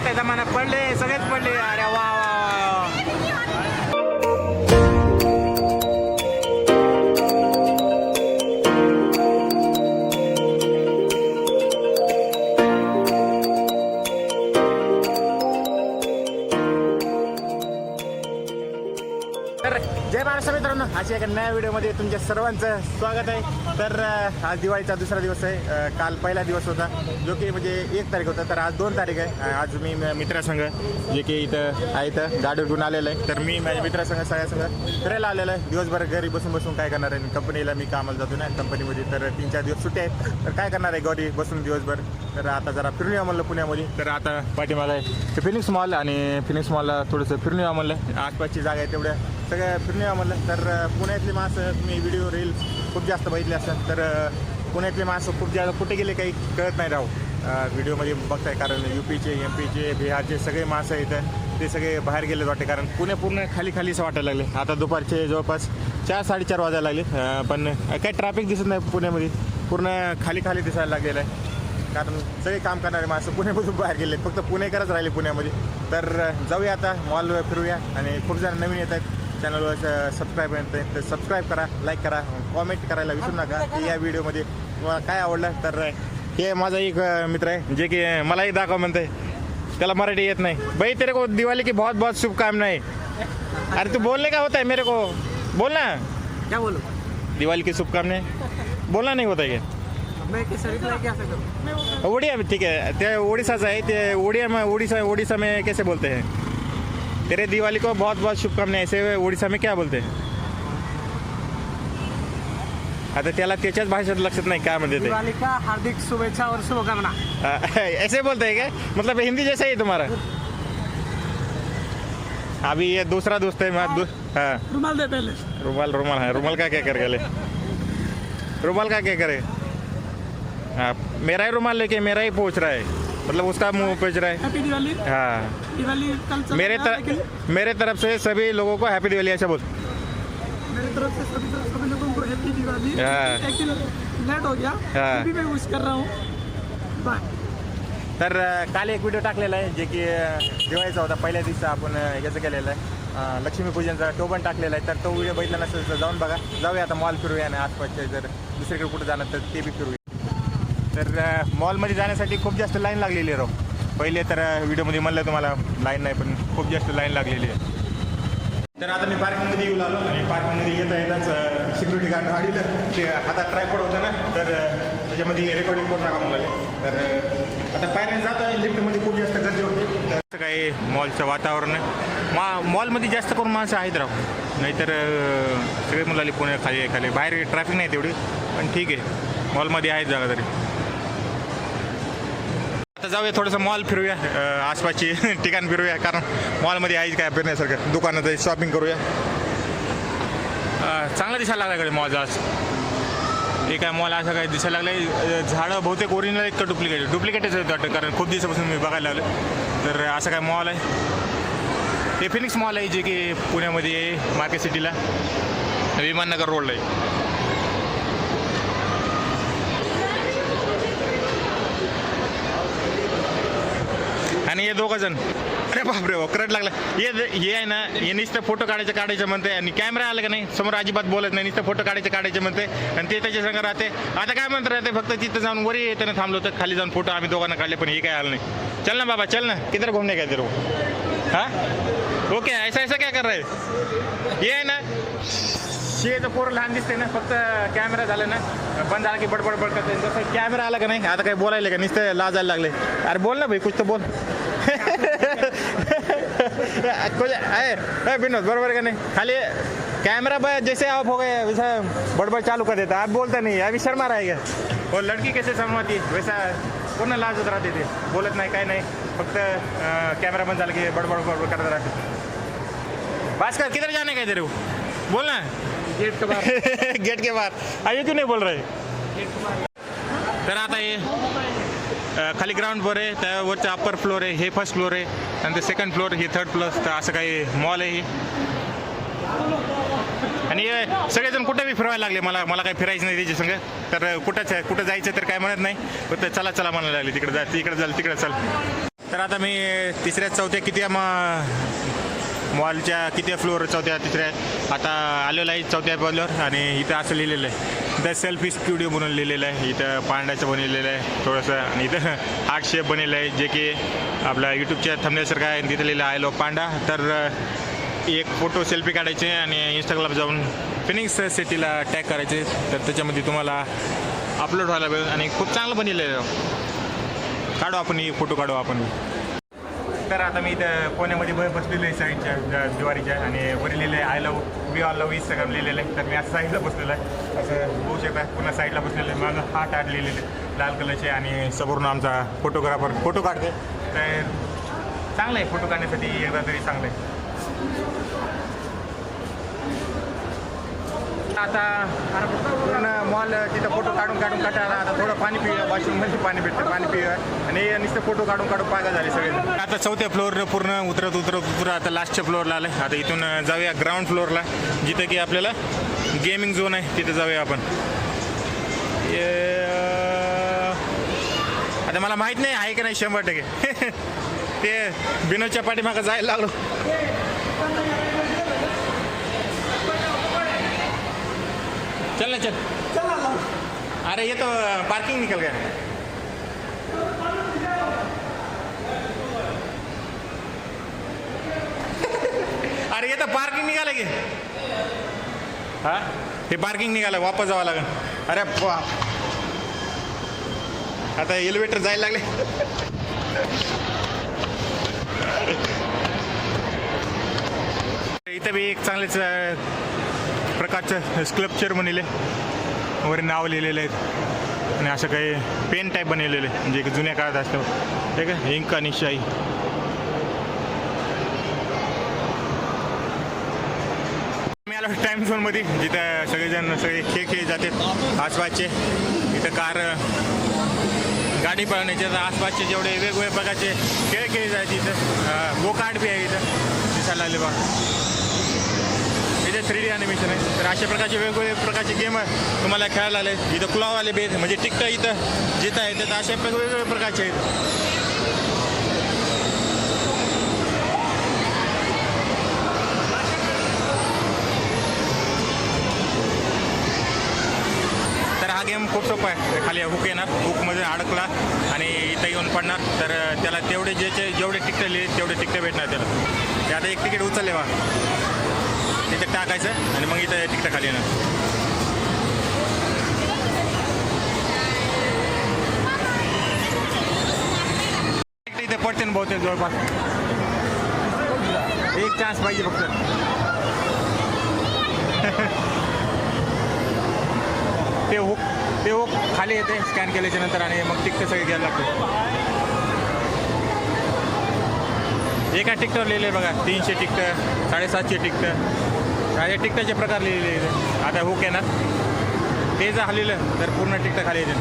पडते दमाना पडले सगळेच पडले. अरे वा एका नव्या व्हिडिओमध्ये तुमच्या सर्वांचं स्वागत आहे. तर आज दिवाळीचा दुसरा दिवस आहे. काल पहिला दिवस होता जो की म्हणजे एक तारीख होता तर आज दोन तारीख आहे. आज मी मित्रासंघ मित्रासंग जे की इथं आहे इथं गाडीवर उठून आलेलं आहे. तर मी माझ्या मित्रासंग सगळ्यासंग फिरायला आलेलं आहे. दिवसभर घरी बसून बसून काय करणार आहे? कंपनीला मी कामाला जातो ना. कंपनीमध्ये तर तीन चार दिवस सुट्टी आहेत. तर काय करणार आहे घरी बसून दिवसभर? तर आता जरा फिरून या म्हणलं पुण्यामध्ये. तर आता पाठीमाला आहे. फिनिक्स मॉल आणि फिनिक्स मॉलला थोडंसं फिरून या म्हणलं. आसपासची जागा आहे तेवढ्या. सगळ्या फिरून या म्हणलं. तर पुण्यातले पुण्यातली माणसं तुम्ही व्हिडिओ रील्स खूप जास्त बघितले असतात. तर पुण्यातले माणसं खूप जास्त कुठे गेले काही कळत नाही राहू व्हिडिओमध्ये बघताय कारण यू पीचे एम पीचे बिहारचे सगळे माणसं इथं ते सगळे बाहेर गेले वाटते. कारण पुणे पूर्ण खाली खालीच वाटायला लागले. आता दुपारचे जवळपास चार साडेचार वाजायला लागले. पण काही ट्रॅफिक दिसत नाही पुण्यामध्ये. पूर्ण खाली खाली दिसायला लागलेलं आहे. कारण सगळे काम करणारे माणसं पुण्यामधून बाहेर गेले फक्त पुणेकरच राहिले पुण्यामध्ये. तर जाऊया आता. मॉलवर फिरूया. आणि खूप जण नवीन येत आहेत चॅनलवर सबस्क्राईब तर सबस्क्राईब करा लाईक करा कॉमेंट करायला विसरू नका. की या व्हिडिओमध्ये तुम्हाला काय आवडलं तर हे माझा एक मित्र आहे जे की मलाही दाखव म्हणते त्याला मराठी येत नाही. भाई तेरे को दिवाली की बहुत बहुत शुभकामनाएं अरे तू बोलने का होता है मेरे को? बोल ना. क्या बोलूं? दिवाली की शुभकामनाएं बोलना नहीं होता है उड़िया में ठीक है ते उड़ीसा से है ते उड़िया में उड़ीसा उड़ीसा में कैसे बोलते हैं? तेरे दिवाली को बहुत बहुत शुभकामनाएँ ऐसे उड़ीसा में क्या बोलते हैं? आता त्याला त्याच्याच भाषेत लक्षात नाही काय म्हणते ते दिवाली का हार्दिक शुभेच्छा और शुभकामना। अ, ऐसे बोलते हैं क्या? मतलब हिंदी जैसा ही है तुम्हारा। अभी ये दूसरा दोस्त है मैं दू, हाँ। रुमाल दे पहले। रुमाल रुमाल है रुमाल का क्या कर गले रुमाल का क्या करे हाँ मेरा ही रुमाल लेके मेरा ही पूछ रहा है। मतलब उसका मुँह पूछ रहा है। हैप्पी दिवाली हाँ। दिवाली कल मेरे तरफ़ मेरे तरफ़ से सभी लोगों को हैप्पी दिवाली ऐसा बोल। मेरी तरफ़ से सभी तरफ़ सभी लोगों को हैप्पी दिवाली हाँ। एक लेट हो गया। हाँ। फिर भी मैं विश कर रहा हूँ। बाय तर काल एक व्हिडिओ टाकलेला आहे जे की दिवाळीचा होता पहिल्या दिवशी आपण याचं केलेलं आहे. लक्ष्मीपूजनचा पण टाकलेला आहे. तर तो व्हिडिओ बघितला नसेल तर जाऊन बघा. जाऊया आता मॉल फिरूया आणि आसपासचे जर दुसरीकडे कुठं जाणार तर ते बी फिरूया. तर मॉलमध्ये जाण्यासाठी खूप जास्त लाईन लागलेली आहे राव. पहिले तर व्हिडिओमध्ये म्हणलं तुम्हाला लाईन नाही पण खूप जास्त लाईन लागलेली आहे. तर आता मी पार्किंगमध्ये येऊ लागलो. आणि पार्किंगमध्ये येता येताच सिक्युरिटी गार्ड गाडीला ते हातात ट्रायपॉड होतं ना. तर त्याच्यामध्ये रेकॉर्डिंग करून टाका मला तर आता पायऱ्या जात आहे लिफ्टमध्ये खूप जास्त गर्दी होते. तर काही मॉलचं वातावरण आहे. मा मॉलमध्ये जास्त करून माणसं आहेत राव. नाहीतर सगळे मुलाले पुणे खाली. खाली बाहेर ट्रॅफिक नाही तेवढी. पण ठीक आहे. मॉलमध्ये आहेत जागा तरी. आता जाऊया थोडंसं मॉल फिरूया. आसपासची ठिकाण फिरूया कारण मॉलमध्ये आहे काय फिरण्यासारखं. दुकानात शॉपिंग करूया. अ, चांगला दिसायला लागला कडे मॉल आज? हे काय मॉल असं काय दिसायला लागलं झाडं बहुतेक ओरिजिनल आहेत का डुप्लिकेट डुप्लिकेटच आहेत वाटतं कारण खूप दिवसापासून मी बघायला लागलो तर असं काय मॉल आहे? हे फिनिक्स मॉल आहे जे की पुण्यामध्ये आहे मार्केट सिटीला विमाननगर रोडला आहे. आणि हे दोघं जण. अरे बापरे हो करंट लागला. हे हे आहे ना हे नुसतं फोटो काढायचं काढायचं म्हणते आणि कॅमेरा आला का नाही? समोर अजिबात बोलत नाही नुसतं फोटो काढायचं काढायचे म्हणते आणि ते त्याच्या संग राहते. आता काय म्हणत राहते? फक्त तिथं जाऊन वरी येताना थांबलो तर खाली जाऊन फोटो आम्ही दोघांना काढले पण हे काय आलं नाही. चल ना बाबा चल ना. किधर घुमणे काय तेरे को हा? ओके ऐसा ऐसा काय कर रहा है? ये आहे ना शेचं पोरं लहान दिसते ना फक्त कॅमेरा झाला ना बंद झाला की बडबड बडकत करते. जसं कॅमेरा आला का नाही आता काही बोलायला का नुसतं लाजायला लागले. अरे बोल ना भाई कुछ तर बोल. कुछ विनोद बरोबर का नाही खाली कैमरा ब- जैसे ऑफ़ हो गए वैसा बड़बड़ चालू कर देता आप बोलता नहीं अभी शर्मा रहेगा और लड़की कैसे शर्माती वैसा पूर्ण लाज होत राहते ते बोलत नाही काय नाही फक्त कॅमेरा बंद झाला की बडबड बडबड करत राहते भास्कर किधर जाने का है तेरे को बोल ना गेट के बाहर। गेट के बाहर अभी क्यों नहीं बोल रहे तर आता हे खाली ग्राउंड फ्लोर आहे त्यावरचं अप्पर फ्लोर आहे हे फर्स्ट फ्लोर आहे नंतर सेकंड फ्लोर हे थर्ड फ्लोर तर असं काही मॉल आहे आणि सगळेजण कुठे बी फिरवायला लागले मला मला काही फिरायचं नाही त्याच्या संग. तर कुठंच आहे कुठं जायचं तर काय म्हणत नाही. फक्त चला चला म्हणायला लागले तिकडे जा तिकडे चाल तिकडे चल. तर आता मी तिसऱ्या चौथ्या किती मग मॉलच्या किती फ्लोअर चौथ्या तिसऱ्या आता आलेलो आहे चौथ्या फ्लोअर आणि इथं असं लिहिलेलं आहे. द सेल्फी स्टुडिओ म्हणून लिहिलेलं आहे. इथं पांड्याचं बनवलेलं आहे. थोडंसं आणि इथं हार्ट शेप बनलेलं आहे जे की आपल्या यूट्यूबच्या थंबण्यासारखं आहे. तिथं लिहिलं आय लो पांडा तर एक फोटो सेल्फी काढायचे आणि इंस्टाग्राम जाऊन फिनिक्स सिटीला टॅग करायचे. तर त्याच्यामध्ये तुम्हाला अपलोड व्हायला पाहिजे आणि खूप चांगलं बनलेलं आहे. काढू आपण फोटो काढू आपण. तर आता मी इथं पुण्यामध्ये बसलेलो आहे साईडच्या ज- आणि वर लिहिलेलं आहे I love we all love Instagram लिहिलेलं आहे. तर मी असं साईडला बसलेलं आहे. असं होऊ शकता पुन्हा साईडला बसलेलं आहे. माझं हार्ट आर्ट लिहिलेले आहे. लाल कलरचे आणि समोरून आमचा फोटोग्राफर फोटो काढते. तर चांगलं आहे फोटो काढण्यासाठी एकदा तरी चांगलं आहे. आता पूर्ण मॉल तिथं फोटो काढून काढून कटायला आता थोडं पाणी पिऊया वॉशरूममध्ये पाणी भेटतं पाणी पिऊया. आणि नुसतं फोटो काढून काढून पागा झाले सगळे आता चौथ्या फ्लोअरनं पूर्ण उतरत उतरत उतरत आता लास्टच्या फ्लोअरला आलं आता इथून जाऊया ग्राउंड फ्लोअरला जिथं की आपल्याला गेमिंग झोन आहे तिथं जाऊया आपण. आता मला माहीत नाही आहे की नाही शंभर टक्के. ते बिनोदच्या पाठीमागं जायला लागलो. चल चल। अरे ये तो पार्किंग निकल गया। अरे ये तो पार्किंग निघालं की हा? हे पार्किंग निघालं वापस जावं लागेल अरे आता एलिव्हेटर जायला लागले। इथं बी एक चांगलेच अं, प्रकारचं स्क्लपचर बनलेले वगैरे नाव लिहिलेले आहेत. आणि असं काही पेन टाईप बनवलेलं आहे म्हणजे एक जुन्या काळात असतं ठीक आहे इंक आणि शाई मी आलो टाईम झोनमध्ये जिथं सगळेजण सगळे खेळ खेळ जातात. आसपासचे. इथं कार गाडी पळवण्याचे आसपासचे जेवढे वेगवेगळे प्रकारचे खेळ खेळ जायचे इथं. गोकार्ड बी आहे इथं. दिसायला लागले बा थ्री डी ॲनिमेशन आहे. तर अशा प्रकारचे वेगवेगळे प्रकारचे गेम तुम्हाला खेळायला आले इथं क्लॉव आले बेत म्हणजे टिकटं इथं जिथं आहे तर अशा प्रक- वेगवेगळ्या प्रकारचे आहेत. तर हा गेम खूप सोपा आहे. खाली हुक येणार. हुकमध्ये अडकला आणि इथं येऊन पडणार. तर त्याला तेवढे जे जेवढे तिकटं लिहिले तेवढे तिकटं भेटणार त्याला. ते आता एक तिकीट उचलले बा. तिथं टाकायचं आणि मग इथं तिकडं खाली येणार. तिकीट पडते ना बहुतेक जवळपास. एक चान्स पाहिजे फक्त. ते हुक ते हुक खाली येते स्कॅन केल्याच्यानंतर आणि मग टिकटं सगळे घ्यायला लागतं. एका टिकटवर लिहिले बघा तीनशे टिकटं साडेसातशे टिकटं असे टिकटाचे प्रकार लिहिलेले आता हुक ना. ते जर हलिलं तर पूर्ण टिकटा खाली येते.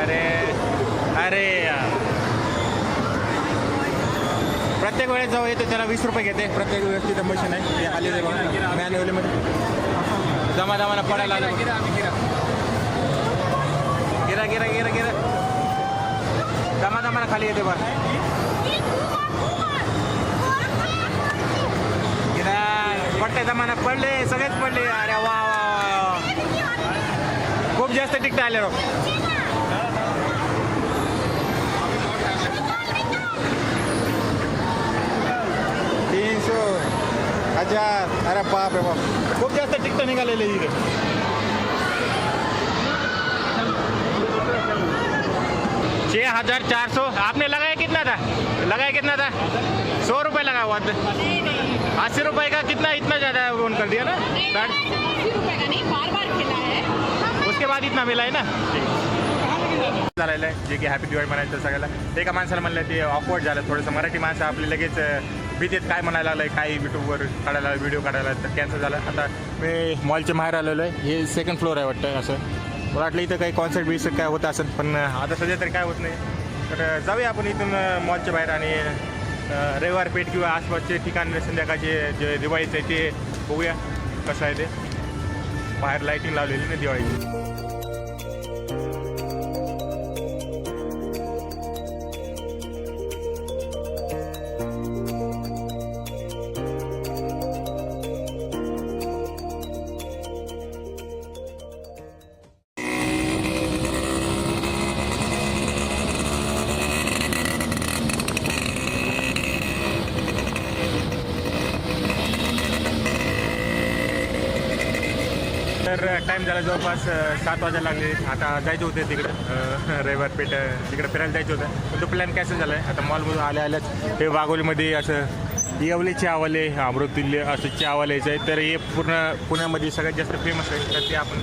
अरे अरे यार. प्रत्येक वेळेस जाऊ येते त्याला वीस रुपये घेते. प्रत्येक वेळेस तिथं मशीन आहे. ते आलेले मॅन्युअलीमध्ये जमा जमाना पडायला गिरा गिरा गिरा. दमा जमा जमाना खाली येते बा गिरा पडते जमाना पडले सगळेच पडले. अरे वा वा वा खूप जास्त टिकट आले रो तीनशे. हजार. अरे बाप रे बाप. खूप जास्त टिकट निघालेले इकडे. हजार चार सौ आपने लगाया कितना था? लगाया कितना था? सौ रुपये लगा हुआ था। अस्सी रुपये का कितना इतना ज़्यादा फोन कर दिया ना? साठ अस्सी रुपए का नहीं बार बार खिला है। उसके बाद इतना मिला आहे ना? झालेलं आहे जे की हॅपी दिवाळी म्हणायचं सगळ्याला. ते एका माणसाला म्हणलं ते ऑकवर्ड झालं थोडंसं मराठी माणसं आपली लगेच भीतीत काय म्हणायला लागलं काय यूट्यूबवर काढायला व्हिडिओ काढायला तर कॅन्सल झालं. आता मी मॉलच्या बाहेर आलेलो आहे हे सेकंड फ्लोअर आहे वाटतं असं. मला वाटलं इथं काही कॉन्सर्ट बिन्सर्ट काय होत असेल पण आता सध्या तरी काय होत नाही. तर जाऊया आपण इथून मॉलच्या बाहेर आणि रविवार पेठ किंवा आसपासचे ठिकाण संध्याकाळचे जे दिवाळीचं आहे ते बघूया. कसं आहे ते? बाहेर लाईटिंग लावलेली ना दिवाळीची. तर टाईम झाला जवळपास सात वाजायला लागले. आता जायचे होते तिकडं. रविवार पेठ तिकडं फिरायला जायचं होतं. पण तो प्लॅन कॅन्सल झाला आहे आता मॉलमधून आल्या आल्याच हे वाघोलीमध्ये असं येवले चहावाले अमृतुल्य असं चहावालेचं आहे तर हे पूर्ण पुण्यामध्ये सगळ्यात जास्त फेमस आहे. तर ते आपण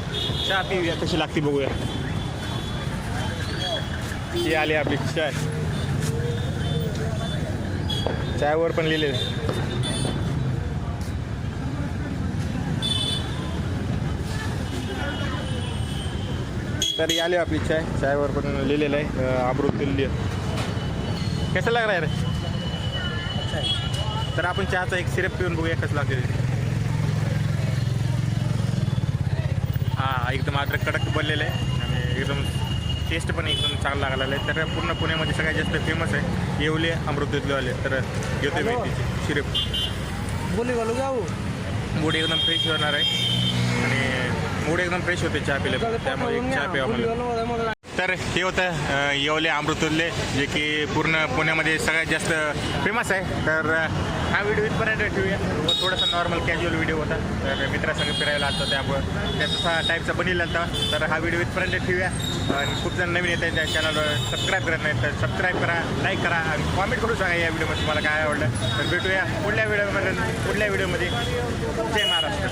चहा पिऊया. कशी लागते बघूया. ही आली आपली चाय चायवर पण लिहिले. तर आली आपली चाय. चायवर पण लिहिलेलं आहे अं, अमृतुल्य कसं लाग रे? तर आपण चहाचा एक सिरप पिऊन बघूया कसं लागते. हा एकदम अद्रक कडक बनलेलं आहे. आणि एकदम टेस्ट पण एकदम चांगला लागलेला आहे. तर पूर्ण पुण्यामध्ये सगळ्यात जास्त फेमस आहे येवले अमृतुल्यवाले तर घेतो मी तिचे सिरप. बोली घालू जाऊ मूड एकदम फ्रेश होणार आहे. मूड एकदम फ्रेश होते चहा पिले त्यामुळे एक चहा प्यावा तर हे होतं येवले अमृतुल्ले जे की पूर्ण पुण्यामध्ये सगळ्यात जास्त फेमस आहे. तर हा व्हिडिओ इथपर्यंत ठेवूया. व थोडासा नॉर्मल कॅज्युअल व्हिडिओ होता. तर मित्रासंग फिरायला आलो त्यामुळं त्याचा टाईपचा बनलेला होता. तर हा व्हिडिओ इथपर्यंत ठेवूया. आणि खूप जण नवीन येत आहेत त्या चॅनलवर सबस्क्राईब करत नाही तर सबस्क्राईब करा लाईक करा आणि कॉमेंट करू सांगा या व्हिडिओमध्ये तुम्हाला काय आवडलं. तर भेटूया पुढल्या व्हिडिओमध्ये पुढल्या व्हिडिओमध्ये जय महाराष्ट्र.